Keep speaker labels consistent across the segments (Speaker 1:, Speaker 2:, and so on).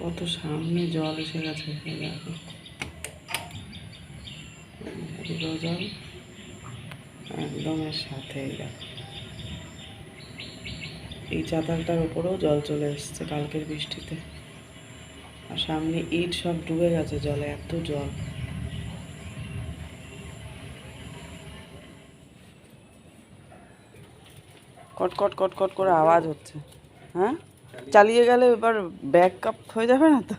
Speaker 1: কত সামনে জল এসে গেছে দেখো। জল একদম এর সাথে এই দেখো। এই চাতালটার উপরেও জল চলে এসছে কালকের বৃষ্টিতে। আর সামনে ইট সব ডুবে গেছে জলে, এত জল। কট কট কট কট করে আওয়াজ হচ্ছে। হ্যাঁ? চালিয়ে গেলে এবার ব্যাক কাপ হয়ে যাবে না তো?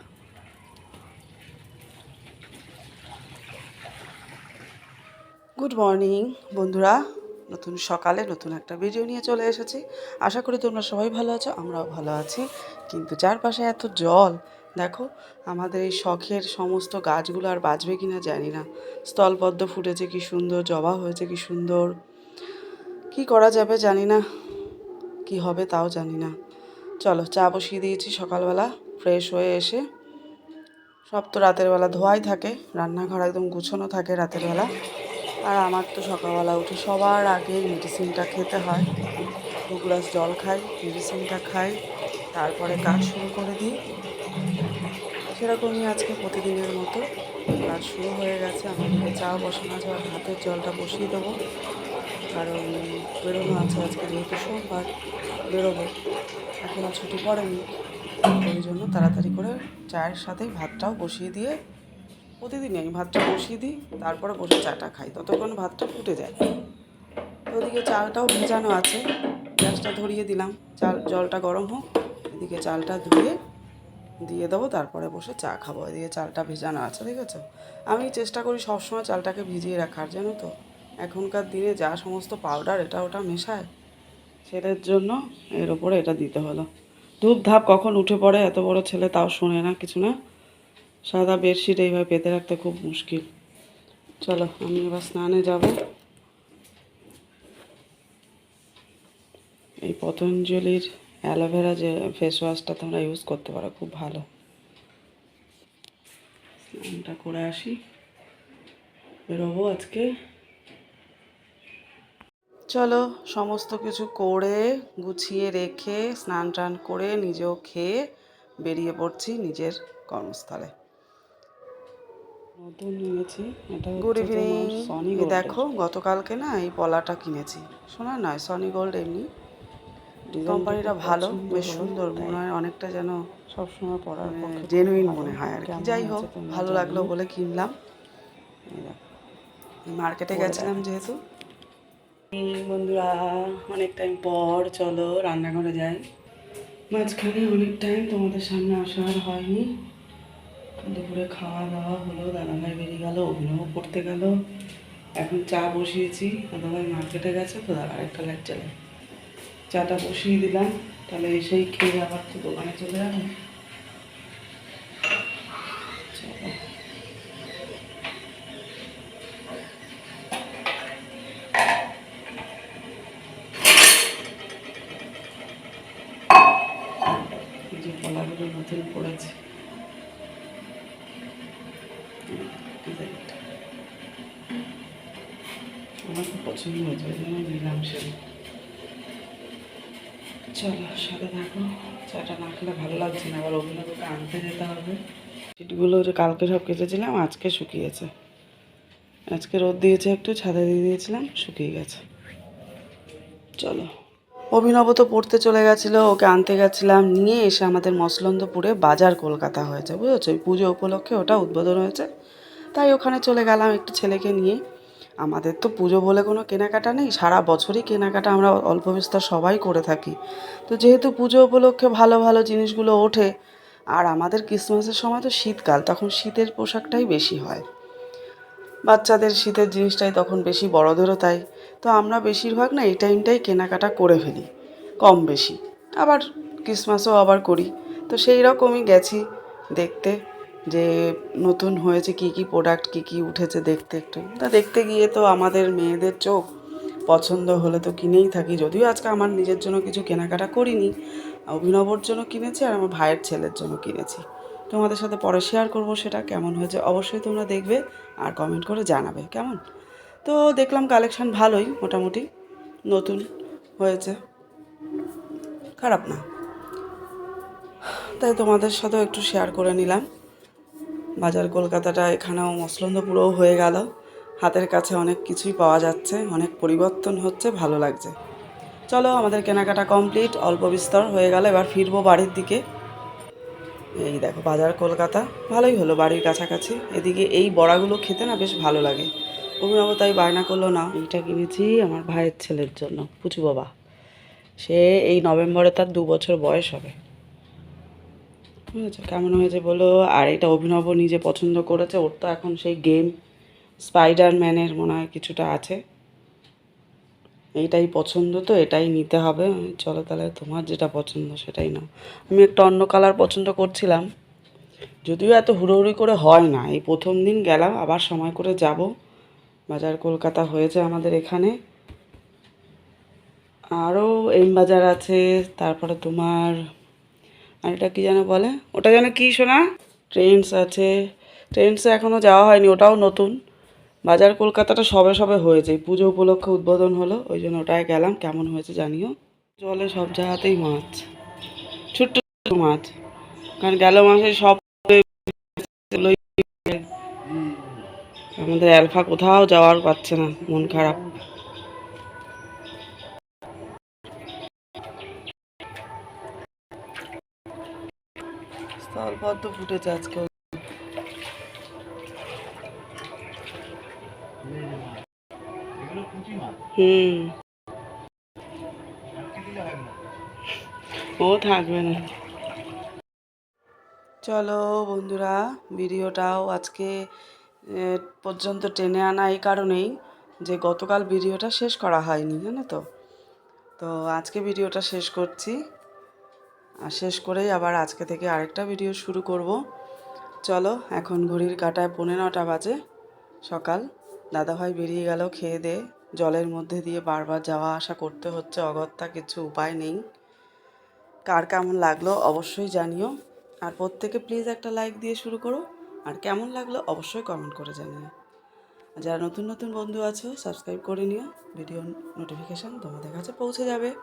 Speaker 1: গুড মর্নিং বন্ধুরা। নতুন সকালে নতুন একটা ভিডিও নিয়ে চলে এসেছি। আশা করি তোমরা সবাই ভালো আছো, আমরাও ভালো আছি। কিন্তু চারপাশে এত জল, দেখো, আমাদের এই শখের সমস্ত গাছগুলো আর বাঁচবে কি না জানি না। স্থলপদ্ম ফুটেছে, কি সুন্দর, জবা হয়েছে, কি সুন্দর। কি করা যাবে জানি না, কি হবে তাও জানি না। চলো, চা বসিয়ে দিয়েছি সকালবেলা ফ্রেশ হয়ে এসে। সব তো রাতের বেলা ধোয়াই থাকে, রান্নাঘর একদম গুছানো থাকে রাতের বেলা। আর আমার তো সকালবেলা উঠে সবার আগে মেডিসিনটা খেতে হয়। দু গ্লাস জল খাই মেডিসিনটা খাই, তারপরে কাজ শুরু করে দিই। সেরকমই আজকে প্রতিদিনের মতো। কাজ শুরু হয়ে গেছে আমাদের চা বসানো আছে, আর হাতের জলটা বসিয়ে দেবো। কারণ বেরোনো আছে আজকে যেহেতু সোমবার, বেরোবো। এখনও ছুটি পড়েনি। ওই জন্য তাড়াতাড়ি করে চায়ের সাথে ভাতটাও বসিয়ে দিয়ে প্রতিদিনই আমি ভাতটা বসিয়ে দিই, তারপরে বসে চাটা খাই। ততক্ষণ ভাতটা ফুটে যায়। ওদিকে চালটাও ভেজানো আছে। গ্যাসটা ধরিয়ে দিলাম। চাল, জলটা গরম হোক, এদিকে চালটা ধুয়ে দিয়ে দেবো, তারপরে বসে চা খাব। এদিকে চালটা ভেজানো আছে ঠিক আছে আমি চেষ্টা করি সবসময় চালটাকে ভিজিয়ে রাখার, জানো তো? এখনকার দিনে যা সমস্ত পাউডার এটা ওটা মেশায় সেটার জন্য এর ওপরে এটা দিতে হলো। ধূপ ধাপ কখন উঠে পড়ে এত বড় ছেলে তাও শোনে না, কিছু না। সাদা বেডশিট এইভাবে পেতে রাখতে খুব মুশকিল। চলো, আমি এবার স্নানে যাব। এই পতঞ্জলির অ্যালোভেরা যে ফেস ওয়াশটা তোমরা ইউজ করতে পারো, খুব ভালো। স্নানটা করে আসি। বেরোবো আজকে। চলো সমস্ত কিছু করে গুছিয়ে রেখে স্নান টান করে নিজেও খেয়ে বেরিয়ে পড়ছি নিজের কর্মস্থলে। নতুন নিয়েছি গুড ইভিনিং সনি দেখো গতকালকে না এই পলাটা কিনেছি। শোনা নয় সনি গোল্ড এমনি। কোম্পানিটা ভালো বেশ সুন্দর মনে হয় অনেকটা যেন সবসময় পড়ার জেনুইন মনে হয় আর কি। যাই হোক ভালো লাগল বলে কিনলাম। মার্কেটে গেছিলাম যেহেতু। বন্ধুরা, অনেক টাইম পর, চলো রান্নাঘরে যাই। মাঝখানে অনেক টাইম তোমাদের সামনে আসা আর হয়নি। দুপুরে খাওয়া দাওয়া হলো, দাদাভাই বেরিয়ে গেল অভিনব করতে গেল। এখন চা বসিয়েছি, দাদাভাই মার্কেটে গেছে, তো দাদা একটা লাইট চলে চাটা বসিয়ে দিলাম, তাহলে এসেই খেয়ে আবার তো দোকানে চলে যাব চলো এই যে কলাগুলো নতুন পড়েছে ডিজাইনটা আমার খুব পছন্দ হয়েছে সেটা চলো, সাথে থাকো। চাটা না খেলে ভালো লাগছে না, আবার অভিনবকে আনতে যেতে হবে। সিটগুলো কালকে সব কেটেছিলাম আজকে শুকিয়েছে। আজকে রোদ দিয়েছে একটু, ছাদে দিয়ে দিয়েছিলাম, শুকিয়ে গেছে। চলো। অভিনব তো পড়তে চলে গেছিল, ওকে আনতে গেছিলাম, নিয়ে এসে আমাদের মসলন্দপুরে বাজার কলকাতা হয়েছে, বুঝেছ? পুজো উপলক্ষে ওটা উদ্বোধন হয়েছে। তাই ওখানে চলে গেলাম একটু ছেলেকে নিয়ে। আমাদের তো পুজো বলে কোনো কেনাকাটা নেই। সারা বছরই কেনাকাটা আমরা অল্প বিস্তর সবাই করে থাকি। তো যেহেতু পুজো উপলক্ষে ভালো ভালো জিনিসগুলো ওঠে, আর আমাদের ক্রিসমাসের সময় তো শীতকাল, তখন শীতের পোশাকটাই বেশি হয়। বাচ্চাদের শীতের জিনিসটাই তখন বেশি বড়দেরও তাই। তো আমরা বেশিরভাগ না এই টাইমটাই কেনাকাটা করে ফেলি, কম বেশি। আবার ক্রিসমাসও আবার করি। তো সেই রকমই গেছি দেখতে। যে নতুন হয়েছে কি কি প্রোডাক্ট কি কি উঠেছে দেখতে একটু। তা দেখতে গিয়ে তো আমাদের মেয়েদের চোখ পছন্দ হলে তো কিনেই থাকি। যদিও আজকে আমার নিজের জন্য কিছু কেনাকাটা করিনি, অভিনবর জন্য কিনেছি আর আমার ভাইয়ের ছেলের জন্য কিনেছি। তোমাদের সাথে পরে শেয়ার করব সেটা কেমন হয়েছে অবশ্যই তোমরা দেখবে আর কমেন্ট করে জানাবে, কেমন? তো দেখলাম কালেকশান ভালোই, মোটামুটি নতুন হয়েছে। খারাপ না। তাই তোমাদের সাথেও একটু শেয়ার করে নিলাম। বাজার কলকাতাটা এখানেও মসলন্দ পুরোও হয়ে গেল। হাতের কাছে অনেক কিছুই পাওয়া যাচ্ছে, অনেক পরিবর্তন হচ্ছে, ভালো লাগছে। চলো, আমাদের কেনাকাটা কমপ্লিট অল্প বিস্তর হয়ে গেল, এবার ফিরবো বাড়ির দিকে। এই দেখো, বাজার কলকাতা, ভালোই হলো বাড়ির কাছাকাছি। এদিকে এই বড়াগুলো খেতে না বেশ ভালো লাগে। অভিনব তাই বায়না করল না এইটা কিনেছি আমার ভাইয়ের ছেলের জন্য, পুচু বাবা। সে এই নভেম্বরে তার দু বছর বয়স হবে। ঠিক আছে কেমন হয়েছে বলো? আর এটা অভিনব নিজে পছন্দ করেছে, ওর তো এখন সেই গেম স্পাইডারম্যানের মনে হয় কিছুটা আছে। এইটাই পছন্দ তো, এটাই নিতে হবে। চলো তাহলে তোমার যেটা পছন্দ সেটাই নাও। আমি একটা অন্য কালার পছন্দ করছিলাম। যদিও এত হুড়োহুড়ি করে হয় না। এই প্রথম দিন গেলাম, আবার সময় করে যাব। বাজার কলকাতা হয়েছে আমাদের এখানে। আরও এম বাজার আছে, তারপরে তোমার আর এটা কী যেন বলে? ওটা যেন কী শোনা ট্রেন্ডস আছে। ট্রেন্ডসে এখনও যাওয়া হয়নি, ওটাও নতুন। বাজার কলকাতাটা সবে সবে হয়েছে। পুজো উপলক্ষে উদ্বোধন হলো, ওই জন্য ওটায় গেলাম। কেমন হয়েছে জানিও? জলে সব জায়গাতেই মাছ। ছোট্ট ছোট্ট মাছ। কারণ গেল মাসে সব আমাদের অ্যালফা কোথাও যাওয়ার পাচ্ছে না, মন খারাপ। স্থলপদ্ম ফুটেছে আজকে। ও থাকবে না। চলো বন্ধুরা, ভিডিওটাও আজকে পর্যন্ত টেনে আনা এই কারণেই যে গতকাল ভিডিওটা শেষ করা হয়নি, জানো তো? তো আজকে ভিডিওটা শেষ করছি। শেষ করেই আবার আজকে থেকে আরেকটা ভিডিও শুরু করব। চলো, এখন ঘড়ির কাটায় পৌনে নটা বাজে। সকাল। দাদাভাই বেরিয়ে গেল খেয়ে দে। জলের মধ্যে দিয়ে বারবার যাওয়া আসা করতে হচ্ছে, অগত্যা কিছু উপায় নেই। কার কেমন লাগল অবশ্যই জানিও। আর প্রত্যেকে প্লিজ একটা লাইক দিয়ে শুরু করো। আর কেমন লাগল অবশ্যই কমেন্ট করে জানিও। আর যারা নতুন নতুন বন্ধু আছো সাবস্ক্রাইব করে নিও। ভিডিও নোটিফিকেশান তোমাদের কাছে পৌঁছে যাবে।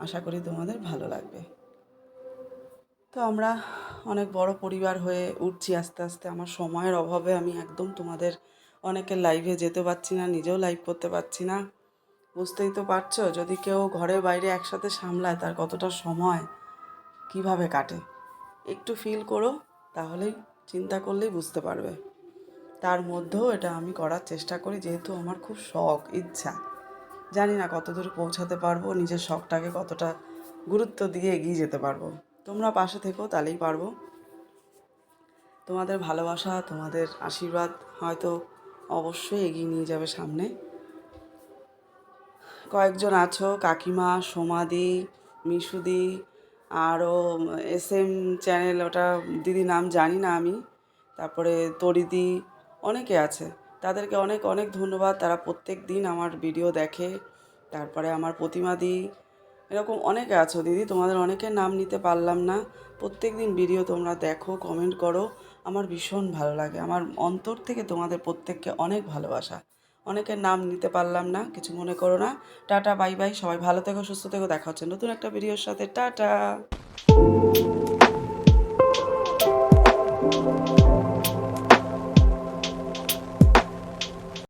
Speaker 1: আশা করি তোমাদের ভালো লাগবে। তো আমরা অনেক বড় পরিবার হয়ে উঠছি আস্তে আস্তে। আমার সময়ের অভাবে আমি একদম তোমাদের অনেকের লাইভে যেতে পারছি না, নিজেও লাইভ করতে পারছি না। বুঝতেই তো পারছ, যদি কেউ ঘরে বাইরে একসাথে সামলায়, তার কতটা সময়, কীভাবে কাটে? একটু ফিল করো, তাহলেই চিন্তা করলেই বুঝতে পারবে। তার মধ্যেও এটা আমি করার চেষ্টা করি, যেহেতু আমার খুব শখ, ইচ্ছা। জানি না কত দূর পৌঁছাতে পারব, নিজের শখটাকে কতটা গুরুত্ব দিয়ে এগিয়ে যেতে পারব। তোমরা পাশে থেকো, তাহলেই পারব। তোমাদের ভালোবাসা, তোমাদের আশীর্বাদ হয়তো অবশ্যই এগিয়ে নিয়ে যাবে সামনে। কয়েকজন আছো, কাকিমা, সোমাদি, মিশুদি আরও এস এম চ্যানেল, ওটা দিদি নাম জানি না আমি, তারপরে তরিদি, অনেকে আছে। তাদেরকে অনেক অনেক ধন্যবাদ। তারা প্রত্যেক দিন আমার ভিডিও দেখে। তারপরে আমার প্রতিমা দি। এরকম অনেকে আছো দিদি, তোমাদের অনেকের নাম নিতে পারলাম না। প্রত্যেক দিন ভিডিও তোমরা দেখো কমেন্ট করো। আমার ভীষণ ভালো লাগে। আমার অন্তর থেকে তোমাদের প্রত্যেককে অনেক ভালোবাসা। অনেকের নাম নিতে পারলাম না, কিছু মনে করো না। Tata, bye bye. সবাই ভালো থেকো, সুস্থ থেকো। দেখা হচ্ছে নতুন একটা ভিডিওর সাথে। টাটা!